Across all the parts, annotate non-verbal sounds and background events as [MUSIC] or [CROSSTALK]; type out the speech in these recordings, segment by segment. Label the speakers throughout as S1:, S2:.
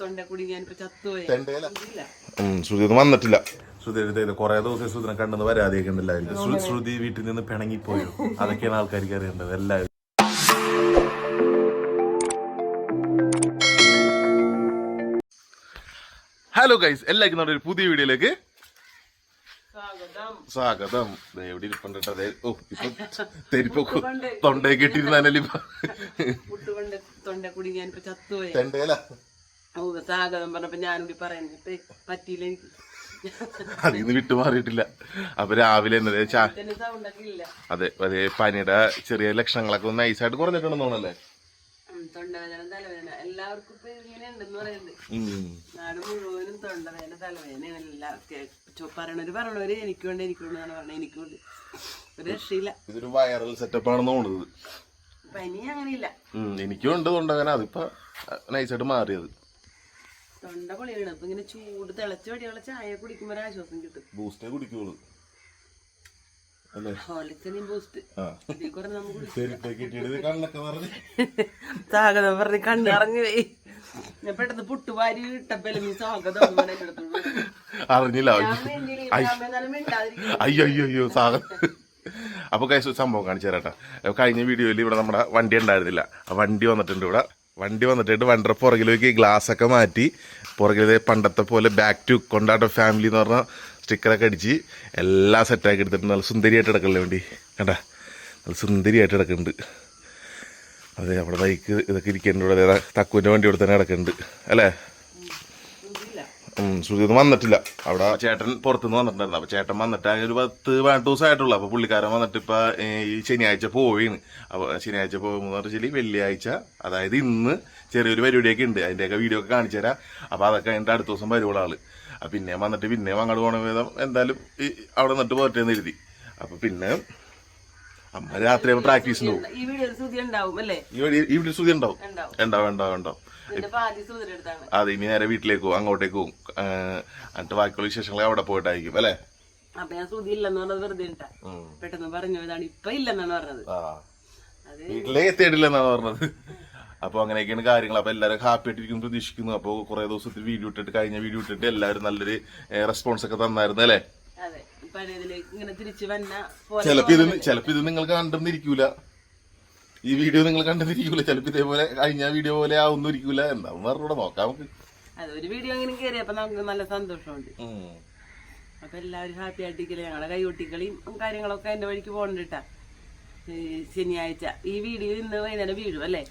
S1: തൊണ്ട കുടി ഞാനിപ്പോ ചത്തുപോയി.
S2: തെണ്ടേല?
S1: ഇല്ല.
S2: ശ്രുതി ഒന്നും വന്നിട്ടില്ല. ശ്രുതി കുറെ കൊറേ ദിവസം ശ്രുതിനെ കണ്ടെന്ന് വരാതെയൊക്കെ ഉണ്ടല്ലായിരുന്നു ശ്രുതി വീട്ടിൽ നിന്ന് പിണങ്ങിപ്പോയോ? അതൊക്കെയാണ് ആൾക്കാർക്ക് അറിയേണ്ടത് എല്ലാവരും. ഹലോ ഗൈസ് എല്ലാവർക്കും നമ്മുടെ ഒരു പുതിയ വീഡിയോയിലേക്ക്
S1: സ്വാഗതം.
S2: എവിടെ ഇരിപ്പുണ്ട് അതെ ഓ ഇപ്പൊ [LAUGHS] തെരിപ്പൊക്കെ തൊണ്ടയെ കെട്ടിയിരുന്നാലല്ലേ ഇപ്പൊ?
S1: കുടി ഞാനിപ്പോ ചത്തുപോയി.
S2: തെണ്ടേല.
S1: ഓ സ്വാഗതം പറഞ്ഞപ്പോ ഞാനൂടി പറയുന്നത് പറ്റിയില്ല എനിക്ക്.
S2: അതിൽ നിന്ന് വിട്ടുമാറിയിട്ടില്ല അപ്പൊ രാവിലെ
S1: എന്നത്
S2: അതെ അതെ പനിയുടെ ചെറിയ ലക്ഷണങ്ങളൊക്കെ ഒന്ന് നൈസായിട്ട് കുറഞ്ഞിട്ടുണ്ടെന്ന് തോന്നല്ലേ
S1: തൊണ്ടവേദന തലവേദന. എല്ലാവർക്കും ഇപ്പൊ ഇങ്ങനെ ഉണ്ടെന്ന് പറയുന്നുണ്ട്. നാട് മുഴുവനും തൊണ്ടവേദന തലവേദന എല്ലാ പറയണവര് പറയണവര് എനിക്കുണ്ട് എനിക്കുണ്ട് എന്നാണ് പറഞ്ഞത്. എനിക്കുണ്ട് ഒരു രക്ഷയില്ല.
S2: ഇതൊരു വൈറൽ സെറ്റപ്പ് ആണെന്ന് തോന്നുന്നത്.
S1: പനി അങ്ങനെയില്ല.
S2: എനിക്കും ഉണ്ട് തൊണ്ടവേദന. അതിപ്പോ നൈസായിട്ട് മാറിയത്.
S1: തൊണ്ട പൊളിയാണ്. ഇപ്പൊ ഇങ്ങനെ ചൂട് തിളച്ച് വടിയുള്ള ചായ കുടിക്കുമ്പോ ആശ്വാസം കിട്ടും.
S2: ബൂസ്റ്റേ കുടിക്കുള്ളൂ അല്ലേ
S1: ഹോർലിക്സിനെയും ബൂസ്റ്റ്
S2: ആ
S1: ഇതിൽ കുറെ നമുക്ക് കുടിക്കാം.
S2: തെരിപ്പേ കിട്ടിയത് കണ്ണൊക്കെ നിറഞ്ഞ്
S1: സ്വാഗതം പറഞ്ഞ് കണ്ണ് ഇറങ്ങി പോയി. ഞാൻ പെട്ടെന്ന് പുട്ടുവാരി ഇട്ടപ്പല്ലേ സ്വാഗതം.
S2: അറിഞ്ഞില്ല. അയ്യോ അയ്യോ അയ്യോ സാധനം അപ്പൊ കൈ സംഭവം കാണിച്ചു തരാട്ടാ കഴിഞ്ഞ വീഡിയോയിൽ ഇവിടെ നമ്മുടെ വണ്ടി ഉണ്ടായിരുന്നില്ല. ആ വണ്ടി വന്നിട്ടുണ്ട് ഇവിടെ. വണ്ടി വന്നിട്ടുണ്ട് വണ്ടിയുടെ പുറകിലേക്ക് ഗ്ലാസ് ഒക്കെ മാറ്റി. പുറകിലേക്ക് പണ്ടത്തെ പോലെ ബാക്ക് ടു കൊണ്ടാട്ട ഫാമിലി എന്ന് പറഞ്ഞ സ്റ്റിക്കറൊക്കെ അടിച്ച് എല്ലാം സെറ്റാക്കി എടുത്തിട്ട് നല്ല സുന്ദരിയായിട്ട് കിടക്കല്ലേ വേണ്ടി? കണ്ടാ? നല്ല സുന്ദരിയായിട്ട് കിടക്കുന്നുണ്ട്. അതെ നമ്മുടെ ബൈക്ക് ഇതൊക്കെ ഇരിക്കുന്നുണ്ട് ഇവിടെ. തക്കുവിന്റെ വണ്ടി ഇവിടെ തന്നെ കിടക്കുന്നുണ്ട്. അല്ലേ? ഒന്നും വന്നിട്ടില്ല. അവിടെ ചേട്ടൻ പുറത്തുനിന്ന് വന്നിട്ടുണ്ടായിരുന്നു. അപ്പോൾ ചേട്ടൻ വന്നിട്ട് ഒരു പത്ത് പതിനെട്ട് ദിവസം ആയിട്ടുള്ളൂ അപ്പൊ പുള്ളിക്കാരൻ വന്നിട്ട് ഇപ്പൊ ഈ ശനിയാഴ്ച പോയിന്ന് അപ്പൊ ശനിയാഴ്ച പോകുമെന്ന് പറഞ്ഞാൽ വെള്ളിയാഴ്ച അതായത് ഇന്ന് ചെറിയൊരു പരിപാടിയൊക്കെ ഉണ്ട്. അതിന്റെയൊക്കെ വീഡിയോ ഒക്കെ കാണിച്ചു തരാം അപ്പൊ അതൊക്കെ കഴിഞ്ഞിട്ട് അടുത്ത ദിവസം വരുവുള്ള ആൾ. പിന്നെ വന്നിട്ട് പിന്നെ അങ്ങോട്ട് പോകണ വിധം എന്തായാലും ഈ അവിടെ നിന്നിട്ട് എന്ന് എഴുതി അപ്പൊ പിന്നെ അമ്മ രാത്രി പ്രാക്ടീസ് ഉണ്ടാവും.
S1: ഈ
S2: വീട്ടിൽ ശ്രുതി ഉണ്ടാവും
S1: ഉണ്ടാവും.
S2: ഉണ്ടാവും. ഉണ്ടാവും അതെ ഇനി നേരെ വീട്ടിലേക്ക് പോകും അങ്ങോട്ടേക്ക് പോകും എന്നിട്ട് ബാക്കിയുള്ള വിശേഷങ്ങൾ അവിടെ പോയിട്ടായിരിക്കും അല്ലേ?
S1: അപ്പൊ ഞാൻ സുതി ഇല്ലെന്ന് പറഞ്ഞത് വെറുതെ പെട്ടെന്ന് പറഞ്ഞു ഇതാണ് ഇപ്പൊ ഇല്ലെന്നാണ് പറഞ്ഞത്.
S2: വീട്ടിലേക്ക് എത്തിയിട്ടില്ലെന്നാണ് പറഞ്ഞത്. അപ്പൊ അങ്ങനെയൊക്കെയാണ് കാര്യങ്ങൾ. അപ്പൊ എല്ലാവരും ഹാപ്പി ആയിട്ടിരിക്കും പ്രതീക്ഷിക്കുന്നു. അപ്പോൾ കുറെ ദിവസത്തിൽ വീഡിയോ ഇട്ടിട്ട് കഴിഞ്ഞ വീഡിയോ ഇട്ടിട്ട് എല്ലാവരും നല്ലൊരു റെസ്പോൺസ് ഒക്കെ തന്നായിരുന്നു അല്ലേ?
S1: അതെ. പഴയതിലേക്ക് ഇങ്ങനെ തിരിച്ചു വന്ന പോലെ
S2: ചിലപ്പോ ഇത് ചിലപ്പോ ഇത് നിങ്ങൾ കണ്ടെന്നിരിക്കൂല ഈ വീഡിയോ നിങ്ങൾ കണ്ടെന്നിരിക്കൂല ചിലപ്പോ ഇതേപോലെ കഴിഞ്ഞ വീഡിയോ പോലെ ആവുന്നിരിക്കൂല. എന്താ പറഞ്ഞൂടെ നോക്കാം നമുക്ക്.
S1: അത് ഒരു വീഡിയോ അങ്ങനെ കയറിയപ്പോ നമുക്ക് നല്ല സന്തോഷമുണ്ട്. അപ്പൊ എല്ലാവരും ഹാപ്പി ആയിട്ടിരിക്കില്ല? ഞങ്ങളെ കൈകൊട്ടിക്കളിയും കാര്യങ്ങളൊക്കെ എന്റെ വഴിക്ക് പോകണ്ടിട്ടാ ശനിയാഴ്ച. ഈ വീഡിയോ ഇന്ന് വൈകുന്നേരം വീഴും അല്ലേ?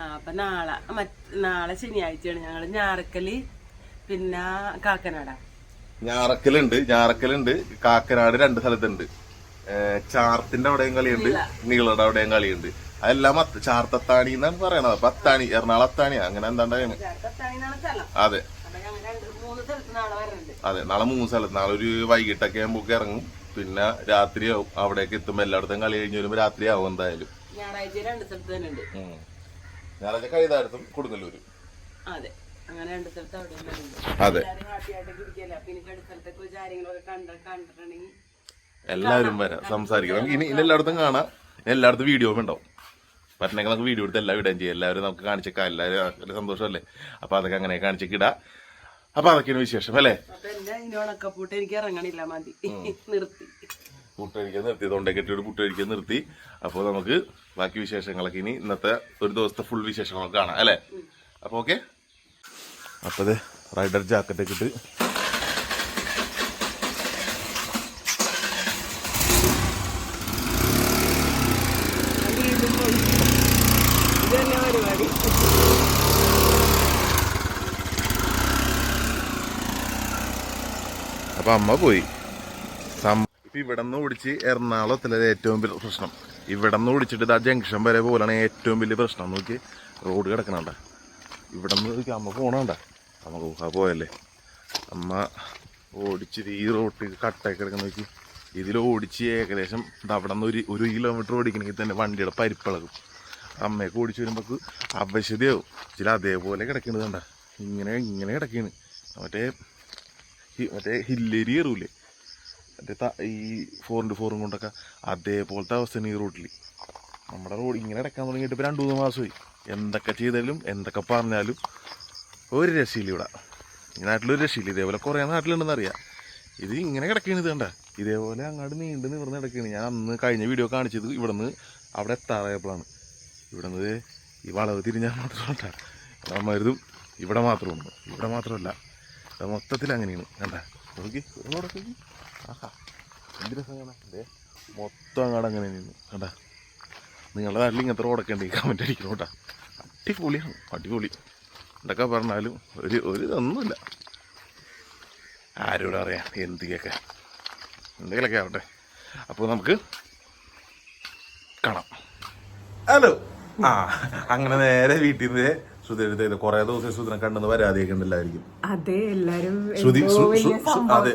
S1: ആ അപ്പൊ നാളെ മറ്റ് നാളെ ശനിയാഴ്ചയാണ് ഞങ്ങൾ. ഞാറക്കൽ പിന്നെ കാക്കനാട.
S2: ഞാറക്കലുണ്ട് ഞാറക്കലുണ്ട്. കാക്കനാട് രണ്ട് സ്ഥലത്തുണ്ട്. ചാർത്തിന്റെ അവിടെയും കളിയുണ്ട് നീളയുടെ അവിടെയും കളിയുണ്ട്. അതെല്ലാം ചാർത്തത്താണി എന്നാണ് പറയണത്. അപ്പൊ അത്താണി എറണാകുളം അത്താണി അങ്ങനെ എന്താണ്ടാണ് അതെ. അതെ നാളെ മൂന്ന് സ്ഥലത്ത്. നാളെ ഒരു വൈകിട്ടൊക്കെ ആകുമ്പോൾ ഇറങ്ങും. പിന്നെ രാത്രിയാവും. അവിടേക്ക് എത്തുമ്പോ എല്ലായിടത്തും കളി കഴിഞ്ഞ് വരുമ്പോൾ രാത്രിയാവും എന്തായാലും.
S1: ഞായറാഴ്ച രണ്ട് സ്ഥലത്ത് തന്നെ ഉണ്ട്.
S2: ഉം. ഞായറാഴ്ച കൈതാരത്തും കൊടുങ്ങല്ലൂര്.
S1: അതെ. അങ്ങനെ രണ്ട് സ്ഥലത്ത് അവിടെ
S2: അതെ.
S1: എല്ലാവരും
S2: വരാം സംസാരിക്കാം നമുക്ക് ഇനി ഇനി എല്ലായിടത്തും കാണാം. ഇനി എല്ലായിടത്തും വീഡിയോ ഉണ്ടാവും. പറ്റണമെങ്കിൽ നമുക്ക് വീഡിയോ എടുത്ത് എല്ലാം ഇടാൻ ചെയ്യാം. എല്ലാവരും നമുക്ക് കാണിച്ചേക്കാം എല്ലാവരും സന്തോഷമല്ലേ? അപ്പൊ അതൊക്കെ അങ്ങനെ കാണിച്ചേക്ക് ഇടാം അപ്പൊ അതൊക്കെയാണ് വിശേഷം അല്ലേ?
S1: അപ്പൊ എനിക്ക് ഇറങ്ങണില്ല മതി. നിർത്തി.
S2: പുട്ടഴിക്കാൻ നിർത്തി തൊണ്ടേ കെട്ടിയോട് പുട്ടഴിക്കാൻ നിർത്തി. അപ്പോൾ നമുക്ക് ബാക്കി വിശേഷങ്ങളൊക്കെ ഇനി ഇന്നത്തെ ഒരു ദിവസത്തെ ഫുൾ വിശേഷങ്ങളൊക്കെ കാണാം അല്ലേ? അപ്പോൾ ഓക്കെ അപ്പോൾ അതെ റൈഡർ ജാക്കറ്റൊക്കെ ഇട്ട്
S1: പരിപാടി.
S2: അപ്പൊ അമ്മ പോയി. സം- ഇപ്പൊ ഇവിടെ നിന്ന് ഓടിച്ച് എറണാകുളത്തിലെ ഏറ്റവും വലിയ പ്രശ്നം. ഇവിടെ നിന്ന് ഓടിച്ചിട്ട് ആ ജംഗ്ഷൻ വരെ പോലാണ് ഏറ്റവും വലിയ പ്രശ്നം. നോക്കി റോഡ് കിടക്കണണ്ട ഇവിടെ നിന്ന് അമ്മ പോണണ്ട അമ്മ ഊഹ പോയല്ലേ. അമ്മ ഓടിച്ചിട്ട് ഈ റോട്ടിൽ കട്ടയൊക്കെ കിടക്കുന്ന നോക്കി. ഇതിൽ ഓടിച്ച് ഏകദേശം അവിടെ നിന്ന് ഒരു ഒരു കിലോമീറ്റർ ഓടിക്കണമെങ്കിൽ തന്നെ വണ്ടിയുടെ പരിപ്പിളകും. അമ്മയൊക്കെ ഓടിച്ച് വരുമ്പോൾ അവശതയാവും. ചില അതേപോലെ കിടക്കുന്നത് കണ്ട. ഇങ്ങനെ ഇങ്ങനെ കിടക്കുന്നു മറ്റേ മറ്റേ ഹില്ലേരി കയറൂലേ മറ്റേ ഈ ഫോർ ഇന്റു ഫോറും കൊണ്ടൊക്കെ അതേപോലത്തെ അവസ്ഥയാണ് ഈ റോഡിൽ നമ്മുടെ റോഡ് ഇങ്ങനെ ഇടയ്ക്കാൻ തുടങ്ങിയിട്ട് ഇപ്പോൾ രണ്ട് മൂന്ന് മാസമായി. എന്തൊക്കെ ചെയ്താലും എന്തൊക്കെ പറഞ്ഞാലും ഒരു രക്ഷയില്ല ഇവിടെ. നാട്ടിലൊരു രക്ഷയില്ല. ഇതേപോലെ കുറേ നാട്ടിലുണ്ടെന്ന് അറിയാം. ഇത് ഇങ്ങനെ കിടക്കണ ഇത് കണ്ട. ഇതേപോലെ അങ്ങോട്ട് നീണ്ട് നിവർന്ന് കിടക്കുകയാണ് ഞാൻ അന്ന് കഴിഞ്ഞ വീഡിയോ കാണിച്ചത് ഇവിടെ നിന്ന് അവിടെ എത്താറായപ്പോഴാണ്. ഇവിടെ നിന്ന് ഈ വളവ് തിരിഞ്ഞാൽ മാത്രമല്ല അമ്മരുതും ഇവിടെ മാത്രമുണ്ട് ഇവിടെ മാത്രമല്ല. മൊത്തത്തിൽ അങ്ങനെയാണ്. കണ്ട? നോക്കി ഒന്നുകൂടെ നോക്കി. ആഹാ എന്ത് കാണാൻ ദേ മൊത്തം അങ്ങോട്ട് അങ്ങനെ നിന്ന്. കണ്ട? നിങ്ങളുടെ നാട്ടിൽ ഇങ്ങനത്തെ റോഡൊക്കെ കമന്റ് അടിക്കണം കേട്ടോ. അടിപൊളിയാണ് അടിപൊളി. എന്തൊക്കെ പറഞ്ഞാലും ഒരു ഒരു ഇതൊന്നുമില്ല. ആരോട് അറിയാം എന്തൊക്കെയൊക്കെ എന്തെങ്കിലുമൊക്കെ ആവട്ടെ. അപ്പോൾ നമുക്ക് കാണാം. ഹലോ ആ അങ്ങനെ നേരെ വീട്ടിൽ നിന്ന് സുധീര കുറെ ദിവസം സുധീരനെ കണ്ടെന്ന് വരാതെയൊക്കെ ഉണ്ടല്ലായിരിക്കും.
S3: അതെ എല്ലാരും
S2: ശ്രുതി അതെ.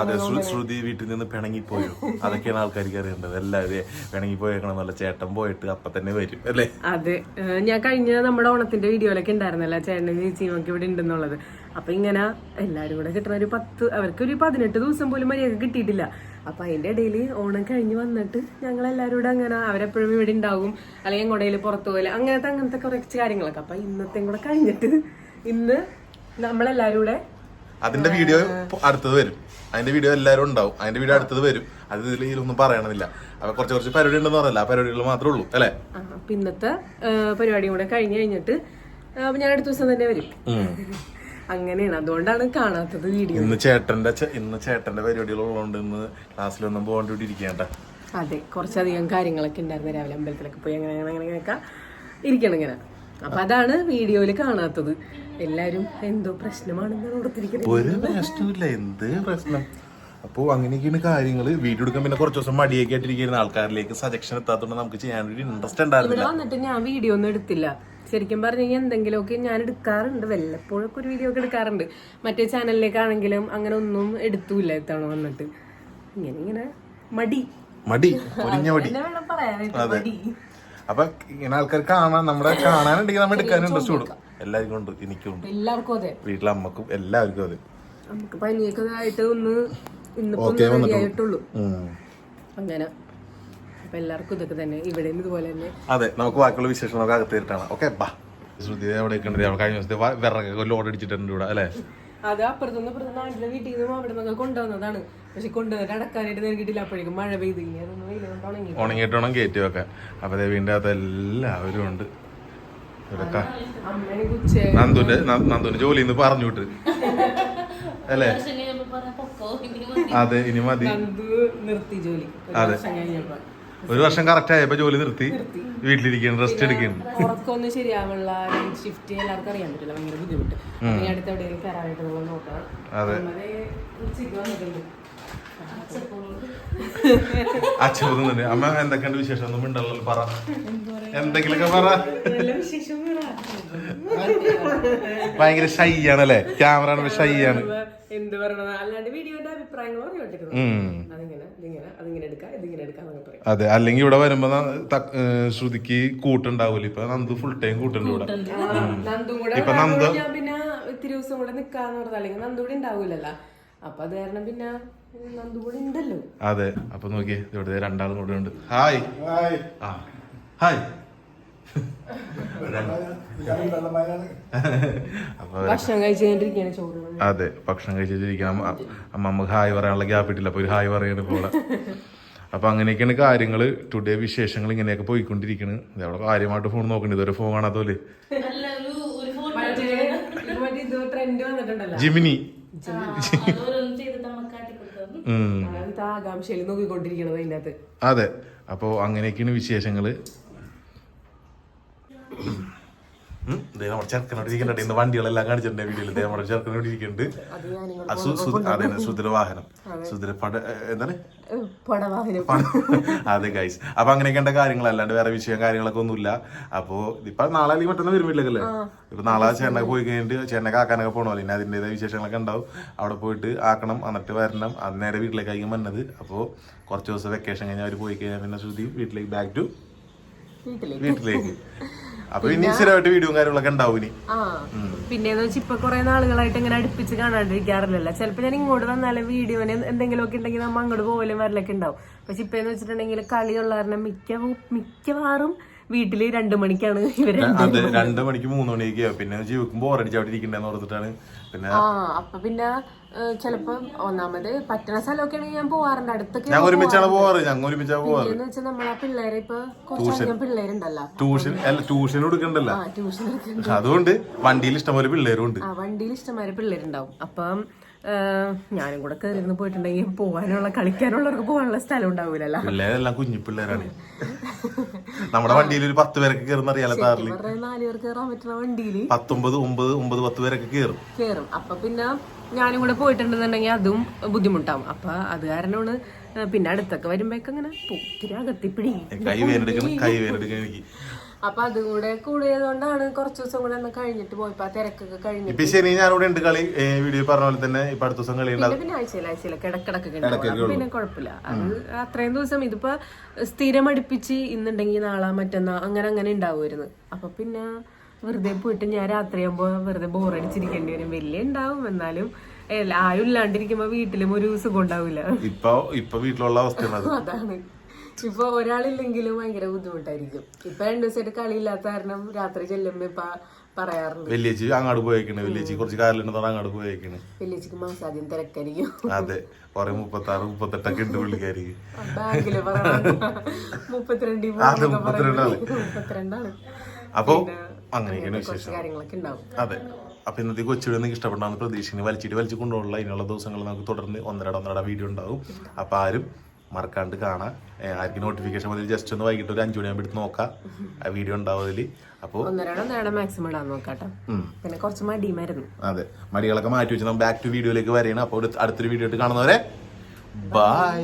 S2: അതെ ശ്രുതി വീട്ടിൽ നിന്ന് പിണങ്ങിപ്പോയോ? അതൊക്കെയാണ് ആൾക്കാർക്ക് അറിയേണ്ടത്. എല്ലാവരും പിണങ്ങിപ്പോയേക്കണം നല്ല ചേട്ടൻ പോയിട്ട് അപ്പൊ തന്നെ വരും അല്ലേ?
S3: അതെ ഞാൻ കഴിഞ്ഞ നമ്മുടെ ഓണത്തിന്റെ വീഡിയോയിലൊക്കെ ഉണ്ടായിരുന്നല്ലോ ചേട്ടനും ചേച്ചിയും ഒക്കെ ഇവിടെ ഉണ്ടെന്നുള്ളത്. അപ്പൊ ഇങ്ങനെ എല്ലാരും കൂടെ കിട്ടുന്ന ഒരു പത്ത് അവർക്ക് ഒരു പതിനെട്ട് ദിവസം പോലും മര്യാദ കിട്ടിയിട്ടില്ല. അപ്പൊ അതിന്റെ ഇടയിൽ ഓണം കഴിഞ്ഞ് വന്നിട്ട് ഞങ്ങൾ എല്ലാവരും കൂടെ അങ്ങനെ അവരെപ്പോഴും ഇവിടെ ഉണ്ടാവും. അല്ലെങ്കിൽ എങ്ങോട്ടേലും പുറത്തു പോലെ. അങ്ങനത്തെ അങ്ങനത്തെ കുറച്ച് കാര്യങ്ങളൊക്കെ. അപ്പൊ ഇന്നത്തെയും കൂടെ കഴിഞ്ഞിട്ട് ഇന്ന് നമ്മളെല്ലാരും കൂടെ
S2: അതിന്റെ വീഡിയോ അടുത്തത് വരും. അതിന്റെ വീഡിയോ എല്ലാവരും ഉണ്ടാവും. അതിന്റെ വീഡിയോ അടുത്തത് വരും. അത് ഇതിൽ ഇതിലൊന്നും പറയണമെന്നില്ല അപ്പൊ കുറച്ച് കുറച്ച് പരിപാടി ഉണ്ടെന്ന് പറഞ്ഞല്ല. ആ പരിപാടികൾ മാത്രമേ ഉള്ളൂ അല്ലേ?
S3: പിന്നത്തെ ഇന്നത്തെ പരിപാടിയും കൂടെ കഴിഞ്ഞ് കഴിഞ്ഞിട്ട് ഞാൻ അടുത്ത ദിവസം തന്നെ വരും. അങ്ങനെയാണ്. അതുകൊണ്ടാണ് കാണാത്തത് വീഡിയോ
S2: ഇന്ന് ചേട്ടന്റെ ഇന്ന് ചേട്ടന്റെ പരിപാടികൾ ഉള്ളതുകൊണ്ട് ഇന്ന് ക്ലാസ്സിലൊന്നും പോകേണ്ടി ഇരിക്കേണ്ട
S3: അതെ കുറച്ചധികം കാര്യങ്ങളൊക്കെ ഉണ്ടായിരുന്നു. രാവിലെ അമ്പലത്തിലൊക്കെ പോയി അങ്ങനെ അങ്ങനെ അങ്ങനെയൊക്കെ ഇരിക്കണം ഇങ്ങനെ. അപ്പൊ അതാണ് വീഡിയോയിൽ കാണാത്തത്. എല്ലാരും എന്തോ പ്രശ്നമാണെന്ന് ഓർത്തിരിക്കുന്നത്.
S2: ഒരു പ്രശ്നമില്ല എന്ത് പ്രശ്നം? അപ്പോ അങ്ങനെയൊക്കെയാണ് കാര്യങ്ങൾ വീഡിയോ എടുക്കാൻ പിന്നെ കുറച്ച് ദിവസം മടിയൊക്കെ ആയിട്ടിരിക്കുന്ന ആൾക്കാരിലേക്ക് സജക്ഷൻ എത്താത്തതുകൊണ്ട് നമുക്ക് ചെയ്യാൻ വേണ്ടി
S3: ഇൻട്രസ്റ്റ്
S2: ഉണ്ടായിരുന്നില്ല.
S3: ഞാൻ വീഡിയോ ഒന്നും എടുത്തില്ല. ശരിക്കും പറഞ്ഞു കഴിഞ്ഞാൽ എന്തെങ്കിലുമൊക്കെ ഞാൻ എടുക്കാറുണ്ട്. വല്ലപ്പോഴൊക്കെ ഒരു വീഡിയോ ഒക്കെ എടുക്കാറുണ്ട്. മറ്റേ ചാനലിലേക്കാണെങ്കിലും അങ്ങനെ ഒന്നും എടുത്തൂല്ല ഇത്തവണ വന്നിട്ട്. ഇങ്ങനെ ഇങ്ങനെ. മടി.
S2: മടി. [LAUGHS] പൊരിഞ്ഞ മടി. അപ്പൊ ഇങ്ങനെ ആൾക്കാർ കാണാൻ നമ്മുടെ കാണാനുണ്ടെങ്കിൽ നമ്മൾ എടുക്കാൻ ഇൻട്രസ്റ്റ് കൊടുക്കും എല്ലാവർക്കും ഉണ്ട് എനിക്കും ഉണ്ട്.
S3: എല്ലാവർക്കും അതെ.
S2: വീട്ടിലെ അമ്മക്കും എല്ലാവർക്കും അതെ.
S3: നമുക്ക് പനിയൊക്കെ ആയിട്ട് ഒന്ന് ഇന്നിപ്പോ ആയിട്ടുള്ളൂ. അങ്ങനെ. എല്ലാവർക്കും ഇതൊക്കെ തന്നെ ഇവിടെ ഇതുപോലെ തന്നെ.
S2: അതെ നമുക്ക് ബാക്കിയുള്ള വിശേഷം നമുക്ക് തീർട്ടാണ് ഓക്കെ ബാ. ശ്രുതി ഉണ്ട്? അവിടെ കഴിഞ്ഞ ദിവസത്തെ വിറകൊക്കെ ലോഡ് അടിച്ചിട്ടുണ്ട് ഇവിടെ അല്ലേ?
S3: അത് അപ്പുറത്തുനിന്ന് ഇപ്പുറത്ത് നാട്ടിലെ വീട്ടിൽ നിന്നും അവിടെ നിന്നൊക്കെ കൊണ്ടുവന്നതാണ്. പക്ഷെ കൊണ്ടുവന്നിട്ട് അടക്കാനായിട്ട് നേരിട്ടില്ല അപ്പോഴേക്കും മഴ പെയ്ത് ഇനി അതൊന്ന് വെയിൽ കൊണ്ട് ഉണങ്ങി.
S2: ഉണങ്ങിയിട്ട് വേണം കയറ്റി വെക്കാൻ. അപ്പൊ വീടിന്റെ അകത്ത് എല്ലാവരും ഉണ്ട്. നന്ദുന്റെ നന്ദുന്റെ ജോലി ഇന്ന് പറഞ്ഞു വിട്ട്. അല്ലേ? അതെ ഇനി മതി.
S3: നന്ദു നിർത്തി ജോലി.
S2: അതെ. ഒരു വർഷം കറക്റ്റ് ആയപ്പോ ജോലി നിർത്തി. വീട്ടിലിരിക്കുന്നു റെസ്റ്റ് എടുക്കുന്നു.
S3: ഉറക്കൊന്നും ശരിയാവുള്ള ഷിഫ്റ്റ് എല്ലാവർക്കും അറിയാൻ പറ്റില്ല ഭയങ്കര ബുദ്ധിമുട്ട്. അടുത്ത് എവിടെയെങ്കിലും കയറാനായിട്ട് നോക്കാം
S2: അതെ.
S3: ഉച്ചയ്ക്ക് വന്നിട്ടുണ്ട്.
S2: അച്ഛൻ തന്നെ അമ്മ എന്തൊക്കെയുണ്ട് വിശേഷം? ഒന്നും ഉണ്ടല്ലോ പറ. എന്തെങ്കിലുമൊക്കെ പറ. ഭയങ്കര ഷൈയാണ് അല്ലേ ക്യാമറ ആണ്. ആണ്
S3: എന്ത് പറയണത്? അല്ലാണ്ട് വീഡിയോന്റെ അഭിപ്രായങ്ങൾ
S2: അതെ അല്ലെങ്കിൽ ഇവിടെ വരുമ്പോ ശ്രുതിക്ക് കൂട്ടുണ്ടാവൂല? ഇപ്പൊ നന്ദു ഫുൾ ടൈം കൂട്ടുണ്ട് ഇവിടെ.
S3: നന്ദു കൂടെ
S2: ഇപ്പൊ നന്ദു-
S3: ഞാൻ പിന്നെ ഇത്തിരി ദിവസം കൂടെ നിക്കാന്ന് പറഞ്ഞാൽ അല്ലെങ്കിൽ നന്ദു കൂടെ ഉണ്ടാവൂലല്ലോ. അപ്പൊ അത് കാരണം പിന്നെ നന്ദു ഉണ്ടല്ലോ.
S2: അതെ അപ്പൊ നോക്കിയേ ഇവിടെ രണ്ടാളും കൂടെ ഉണ്ട്. ഹായ്. ആ ഹായ്.
S3: ഭക്ഷണം കഴിച്ചു കഴിഞ്ഞിരിക്കുകയാണ് ചോറ്
S2: അതെ ഭക്ഷണം കഴിച്ചിട്ടിരിക്കണം അമ്മമ്മ ഹായ് പറയാനുള്ള ഗ്യാപ്പ് ഇട്ടില്ല അപ്പൊ ഒരു ഹായ് പറയാണ് പോലെ അപ്പൊ അങ്ങനെയൊക്കെയാണ് കാര്യങ്ങൾ. ടുഡേ വിശേഷങ്ങൾ ഇങ്ങനെയൊക്കെ പോയിക്കൊണ്ടിരിക്കണ്. അവിടെ കാര്യമായിട്ട് ഫോൺ നോക്കണ്ട. ഇതൊരു ഫോൺ
S3: ട്രെൻഡ് വന്നിട്ടുണ്ടല്ലോ.
S2: ജിമിനി
S3: ആകാംക്ഷയിൽ നോക്കിക്കൊണ്ടിരിക്കണത് അതിന്റെ അകത്ത്
S2: അതെ. അപ്പോൾ അങ്ങനെയൊക്കെയാണ് ദേ നമ്മുടെ ചെറുക്കനോട് ഇരിക്കുന്നുണ്ട് ഇന്ന് വണ്ടികളെല്ലാം കാണിച്ചിട്ടുണ്ട് വീഡിയോയിൽ. നമ്മുടെ ചെറുക്കനോട് ഇരിക്കുന്നുണ്ട്
S3: അത് ഞാനിങ്ങൾ
S2: ആ, സു- സു- അതെ സുധീര വാഹനം. സുധീര പട എന്താണ്? അതെ ഗൈസ് അപ്പൊ അങ്ങനെയൊക്കെ കാര്യങ്ങൾ അല്ലാണ്ട് വേറെ വിഷയം കാര്യങ്ങളൊക്കെ ഒന്നുമില്ല. അപ്പോ ഇപ്പൊ നാളെ അല്ലെങ്കിൽ മറ്റന്നാൾ വരുമില്ലല്ലേ ഇപ്പൊ നാളെ ചേട്ടനെ പോയി കഴിഞ്ഞിട്ട് ചേട്ടനെ കാക്കാനൊക്കെ പോകണമല്ലോ പിന്നെ അതിന്റെതായ വിശേഷങ്ങളൊക്കെ ഉണ്ടാവും. അവിടെ പോയിട്ട് ആക്കണം എന്നിട്ട് വരണം. അത് നേരെ വീട്ടിലേക്കായിരിക്കും വന്നത്. അപ്പോൾ കുറച്ച് ദിവസം വെക്കേഷൻ കഴിഞ്ഞാൽ അവർ പോയി കഴിഞ്ഞാൽ പിന്നെ ശ്രുതി വീട്ടിലേക്ക് ബാക്ക് ടു
S3: വീട്ടിലേക്ക്.
S2: അപ്പൊ ഇനി സ്ഥിരമായിട്ട് വീഡിയോ കാര്യങ്ങളൊക്കെ ഉണ്ടാവും ഇനി.
S3: പിന്നെന്ന് വെച്ചാൽ ഇപ്പൊ കുറെ നാളുകളായിട്ട് ഇങ്ങനെ അടുപ്പിച്ച് കാണാണ്ടിരിക്കാറില്ലല്ലോ. ചിലപ്പോ ഞാൻ ഇങ്ങോട്ട് വന്നാലും വീഡിയോന് എന്തെങ്കിലുമൊക്കെ ഉണ്ടെങ്കിൽ നമ്മ അങ്ങോട്ട് പോകലും വരലൊക്കെ ഉണ്ടാവും. പക്ഷെ ഇപ്പൊ എന്ന് വെച്ചിട്ടുണ്ടെങ്കിൽ കളിയുള്ള കാരണം മിക്ക മിക്കവാറും വീട്ടിൽ രണ്ടു മണിക്കാണ് ഇവർ
S2: അതെ രണ്ട് മണിക്ക് മൂന്ന് മണിക്ക്. പിന്നെ ജീവിക്കുമ്പോ ബോറടിച്ച് അവിടെ ഇരിക്കണ്ടെന്ന് ഓർത്തിട്ടാണ്. പിന്നെ
S3: ആ അപ്പൊ പിന്നെ ചിലപ്പോ ഒന്നാമത് പറ്റണ സ്ഥലമൊക്കെ ആണെങ്കിൽ ഞാൻ പോവാറുണ്ട്. അടുത്തൊക്കെ
S2: ഞാൻ ഒരുമിച്ചാണ് പോവാറ്. ഞങ്ങൾ ഒരുമിച്ചാണ് പോവാറ്.
S3: എന്ന് വെച്ചാൽ നമ്മളെ പിള്ളേരെ ഇപ്പൊ കുറച്ചധികം പിള്ളേരുണ്ടല്ലോ.
S2: ട്യൂഷൻ അല്ല ട്യൂഷൻ കൊടുക്കണ്ടല്ലോ
S3: ആ ട്യൂഷൻ
S2: അതുകൊണ്ട് വണ്ടിയിൽ ഇഷ്ടംപോലെ പിള്ളേരും ഉണ്ട്.
S3: ആ വണ്ടിയിൽ ഇഷ്ടംപോലെ പിള്ളേരുണ്ടാവും. അപ്പം ഞാനും കൂടെ കയറിയിരുന്ന് പോയിട്ടുണ്ടെങ്കിൽ പോകാനുള്ള കളിക്കാനുള്ളവർക്ക് പോകാനുള്ള സ്ഥലം ഉണ്ടാവൂലല്ലോ.
S2: പിള്ളേരെല്ലാം കുഞ്ഞു പിള്ളേരാണ്. നമ്മുടെ വണ്ടിയിൽ ഒരു പത്ത് പേരൊക്കെ കയറുന്ന അറിയാലോ
S3: താറിൽ നാല് പേർ കയറാൻ പറ്റുന്ന വണ്ടിയിൽ
S2: പത്തൊമ്പത് ഒമ്പത് ഒമ്പത് പത്ത് പേരൊക്കെ കയറും.
S3: കയറും. അപ്പൊ പിന്നെ ഞാനും കൂടെ പോയിട്ടുണ്ടെന്നുണ്ടെങ്കിൽ അതും ബുദ്ധിമുട്ടാവും. അപ്പൊ അത് കാരണമാണ് പിന്നെ അടുത്തൊക്കെ വരുമ്പോഴേക്കങ്ങനെ ഒത്തിരി അകത്തിപ്പിടി.
S2: കൈ വേനെടുക്കണം കൈ വേനെടുക്കണം എനിക്ക്.
S3: അപ്പൊ അതും കൂടെ കൂടിയതുകൊണ്ടാണ് കുറച്ച് ദിവസം കൂടെ ഒന്ന് കഴിഞ്ഞിട്ട് പോയപ്പോ ആ തിരക്കൊക്കെ കഴിഞ്ഞിട്ട്
S2: ഇപ്പൊ ശനി ഞാനിവിടെ ഉണ്ട് കളി. വീഡിയോ പറഞ്ഞ പോലെ തന്നെ ഇപ്പൊ അടുത്ത ദിവസം കളി
S3: പിന്നെ പിന്നെ ആഴ്ചയിൽ ആഴ്ചയിലൊക്കെ ഇടക്കിടക്കൊക്കെ ഉണ്ടാവും പിന്നെ കുഴപ്പമില്ല. അത് അത്രയും ദിവസം ഇതിപ്പോ സ്ഥിരം അടുപ്പിച്ച് ഇന്നുണ്ടെങ്കിൽ നാളെ മറ്റന്നാ അങ്ങനെ അങ്ങനെ ഉണ്ടാവുമായിരുന്നു. അപ്പൊ പിന്നെ വെറുതെ പോയിട്ട് ഞാൻ രാത്രിയാകുമ്പോ വെറുതെ ബോറടിച്ചിരിക്കേണ്ടി വരും. വലിയ ഉണ്ടാവും. എന്നാലും ആരും ഇല്ലാണ്ടിരിക്കുമ്പോ വീട്ടിലും ഒരു സുഖം ഉണ്ടാവില്ല.
S2: ഇപ്പൊ ഇപ്പൊ വീട്ടിലുള്ള അവസ്ഥയാണ് [LAUGHS]
S3: അതാണ്. ഇപ്പൊ ഒരാളില്ലെങ്കിലും ഭയങ്കര ബുദ്ധിമുട്ടായിരിക്കും. ഇപ്പൊ രണ്ടു ദിവസമായിട്ട് കളിയില്ലാത്ത കാരണം രാത്രി ചെല്ലുമ്പോ ഇപ്പൊ പറയാറുണ്ട്.
S2: വലിയച്ചി അങ്ങോട്ട് പോയേക്കണ്. വലിയച്ചി കുറച്ച് കാലിലുണ്ടെന്നാണ് അങ്ങോട്ട് പോയേക്കണ്.
S3: വലിയച്ചിക്ക് മാസാദ്യം തിരക്കായിരിക്കും.
S2: അതെ. കൊറേ മുപ്പത്തി ആറ് മുപ്പത്തെട്ടൊക്കെ ഉണ്ട് പുള്ളിക്കാരിക്ക്.
S3: ബാങ്കിൽ മുപ്പത്തിരണ്ടി
S2: അത് മുപ്പത്തിരണ്ടാണ്
S3: മുപ്പത്തിരണ്ടാണ്
S2: അപ്പൊ അങ്ങനെയൊക്കെയാണ് വിശേഷം.
S3: കാര്യങ്ങളൊക്കെ ഉണ്ടാവും.
S2: അതെ. അപ്പൊ ഇന്നത്തെ കൊച്ചുവിടെ നിങ്ങൾക്ക് ഇഷ്ടപ്പെട്ടാന്ന് പ്രതീക്ഷിക്കുന്നത് വലിച്ചിട്ട് വലിച്ചു കൊണ്ടുള്ള ഇനിയുള്ള ദിവസങ്ങൾ നമുക്ക് തുടർന്ന് ഒന്നരട ഒന്നരട വീഡിയോ ഉണ്ടാവും. അപ്പൊ ആരും മറക്കാണ്ട് കാണാം. ആർക്കും നോട്ടിഫിക്കേഷൻ മതി ജസ്റ്റ് ഒന്ന് വൈകിട്ട് ഒരു അഞ്ചു മണിയാകുമ്പോൾ എടുത്ത് നോക്കാം. ആ വീഡിയോ ഉണ്ടാവും അതിൽ അപ്പോൾ
S3: ഒന്നരാടം ഒന്നരാടം മാക്സിമം ഇടാൻ നോക്കാട്ടോ. പിന്നെ കുറച്ച് മടിയുമായിരുന്നു
S2: അതെ. മടികളൊക്കെ മാറ്റി വെച്ച് നമ്മൾ ബാക്ക് ടു വീഡിയോയിലേക്ക് വരെയാണ് അപ്പോൾ അടുത്തൊരു വീഡിയോ ആയിട്ട് കാണുന്നവരെ ബൈ